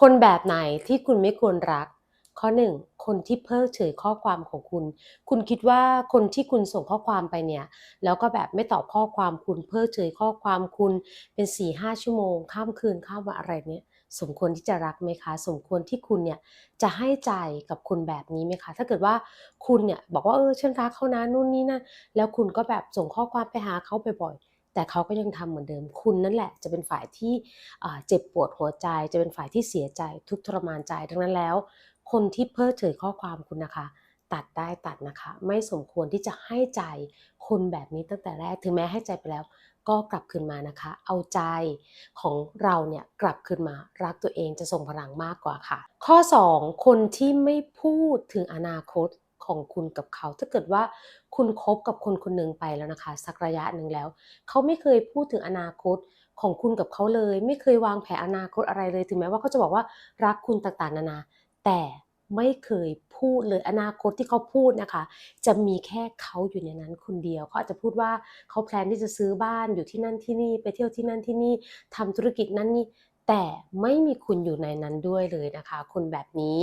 คนแบบไหนที่คุณไม่ควรรัก ข้อหนึ่งคนที่เพิกเฉยข้อความของคุณ คุณคิดว่าคนที่คุณส่งข้อความไปเนี่ย แล้วก็แบบไม่ตอบข้อความคุณเพิกเฉยข้อความคุณเป็น4ี่ห้าชั่วโมง ข้ามคืนข้ามวันอะไรเนี่ยสมควรที่จะรักไหมคะ สมควรที่คุณเนี่ยจะให้ใจกับคนแบบนี้ไหมคะ ถ้าเกิดว่าคุณเนี่ยบอกว่าเออฉันรักเขานะนู่นนี่นั่นแล้วคุณก็แบบส่งข้อความไปหาเขาบ่อยๆ แต่เขาก็ยังทำเหมือนเดิม คุณนั่นแหละจะเป็นฝ่ายที่เจ็บปวดหัวใจ จะเป็นฝ่ายที่เสียใจทุกทรมานใจดังนั้นแล้ว คนที่เพิกเฉยข้อความคุณนะคะ ตัดได้ตัดนะคะ ไม่สมควรที่จะให้ใจคนแบบนี้ตั้งแต่แรกถึงแม้ให้ใจไปแล้วก็กลับคืนมานะคะ เอาใจของเราเนี่ยกลับคืนมารักตัวเองจะส่งพลังมากกว่าค่ะ ข้อ 2 คนที่ไม่พูดถึงอนาคต ของคุณกับเขา ถ้าเกิดว่าคุณคบกับคนคนหนึ่งไปแล้วนะคะ สักระยะหนึ่งแล้ว เขาไม่เคยพูดถึงอนาคตของคุณกับเขาเลย ไม่เคยวางแผนอนาคตอะไรเลยถึงแม้ว่าเขาจะบอกว่ารักคุณต่างๆ นานา แต่ไม่เคยพูดเลยอนาคตที่เขาพูดนะคะ จะมีแค่เขาอยู่ในนั้นคนเดียวเขาอาจจะพูดว่าเขาแพลนที่จะซื้อบ้านอยู่ที่นั่นที่นี่ ไปเที่ยวที่นั่นที่นี่ทำธุรกิจนั่นนี่ แต่ไม่มีคุณอยู่ในนั้นด้วยเลยนะคะ คนแบบนี้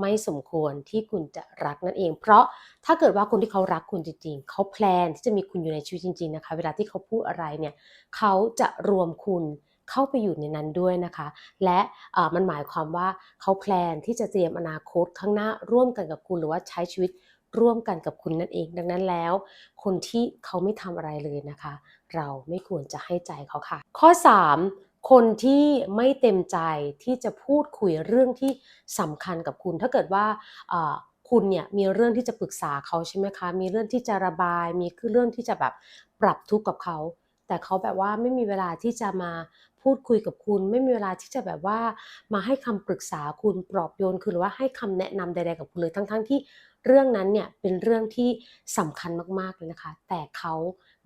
ไม่สมควรที่คุณจะรักนั่นเอง เพราะถ้าเกิดว่าคนที่เขารักคุณจริงๆ เขาแพลนที่จะมีคุณอยู่ในชีวิตจริง ๆนะคะ เวลาที่เขาพูดอะไรเนี่ยเขาจะรวมคุณเข้าไปอยู่ในนั้นด้วยนะคะ และมันหมายความว่าเขาแพลนที่จะเตรียมอนาคตข้างหน้าร่วมกันกับคุณหรือว่าใช้ชีวิตร่วมกันกับคุณนั่นเอง ดังนั้นแล้ว คนที่เขาไม่ทำอะไรเลยนะคะ เราไม่ควรจะให้ใจเขาค่ะ ข้อ 3 คนที่ไม่เต็มใจที่จะพูดคุยเรื่องที่สำคัญกับคุณ ถ้าเกิดว่าคุณเนี่ยมีเรื่องที่จะปรึกษาเขาใช่ไหมคะ มีเรื่องที่จะระบาย มีเรื่องที่จะแบบปรับทุกข์กับเขา แต่เขาแบบว่าไม่มีเวลาที่จะมาพูดคุยกับคุณ ไม่มีเวลาที่จะแบบว่ามาให้คำปรึกษาคุณปลอบโยนคุณหรือว่าให้คำแนะนำใด ๆ กับคุณเลยทั้งๆที่เรื่องนั้นเนี่ยเป็นเรื่องที่สำคัญมากๆเลยนะคะ แต่เขา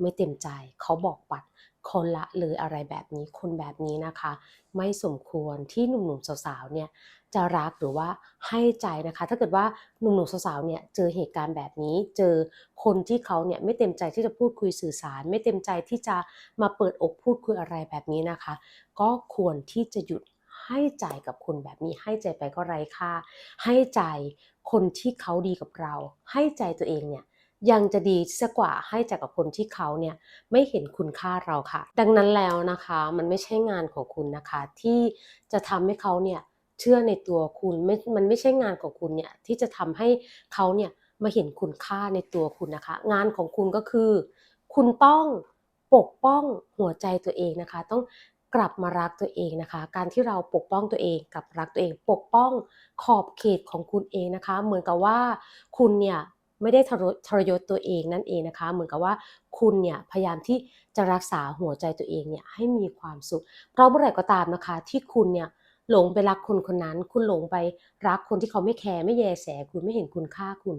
ไม่เต็มใจเขาบอกปัด คนละเลยอะไรแบบนี้คนแบบนี้นะคะ ไม่สมควรที่หนุ่มๆสาวๆเนี่ยจะรักหรือว่าให้ใจนะคะ ถ้าเกิดว่าหนุ่มๆสาวๆเนี่ยเจอเหตุการณ์แบบนี้ เจอคนที่เขาเนี่ยไม่เต็มใจที่จะพูดคุยสื่อสาร ไม่เต็มใจที่จะมาเปิดอกพูดคุยอะไรแบบนี้นะคะ ก็ควรที่จะหยุดให้ใจกับคนแบบนี้ให้ใจไปก็ไร้ค่า ให้ใจคนที่เขาดีกับเรา ให้ใจตัวเองเนี่ย ยังจะดีซะกว่าให้ใจกับคนที่เขาเนี่ยไม่เห็นคุณค่าเราค่ะ ดังนั้นแล้วนะคะมันไม่ใช่งานของคุณนะคะ ที่จะทำให้เขาเนี่ยเชื่อในตัวคุณไม่มันไม่ใช่งานของคุณเนี่ยที่จะทำให้เขาเนี่ยมาเห็นคุณค่าในตัวคุณนะคะ งานของคุณก็คือ คุณต้องปกป้องหัวใจตัวเองนะคะ ต้องกลับมารักตัวเองนะคะ การที่เราปกป้องตัวเองกับรักตัวเอง ปกป้องขอบเขตของคุณเองนะคะ เหมือนกับว่าคุณเนี่ย ไม่ได้ทรยศตัวเองนั่นเองนะคะ เหมือนกับว่าคุณเนี่ยพยายามที่จะรักษาหัวใจตัวเองเนี่ยให้มีความสุข เพราะเมื่อไหร่ก็ตามนะคะ ที่คุณเนี่ยหลงไปรักคนคนนั้น คุณหลงไปรักคนที่เขาไม่แคร์ไม่แยแสคุณไม่เห็นคุณค่าคุณ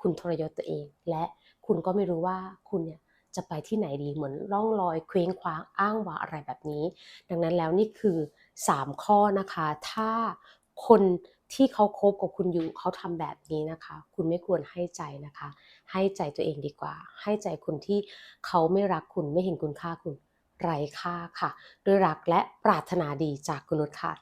คุณทรยศตัวเอง และคุณก็ไม่รู้ว่าคุณเนี่ยจะไปที่ไหนดีเหมือนล่องลอยเคว้งคว้างอ้างว้างอะไรแบบนี้ ดังนั้นแล้วนี่คือ 3 ข้อนะคะ ถ้า คนที่เขาคบกับคุณอยู่เขาทำแบบนี้นะคะ คุณไม่ควรให้ใจนะคะ ให้ใจตัวเองดีกว่า ให้ใจคนที่เขาไม่รักคุณไม่เห็นคุณค่าคุณไร้ค่าค่ะ ด้วยรักและปรารถนาดีจากคุณนุชค่ะ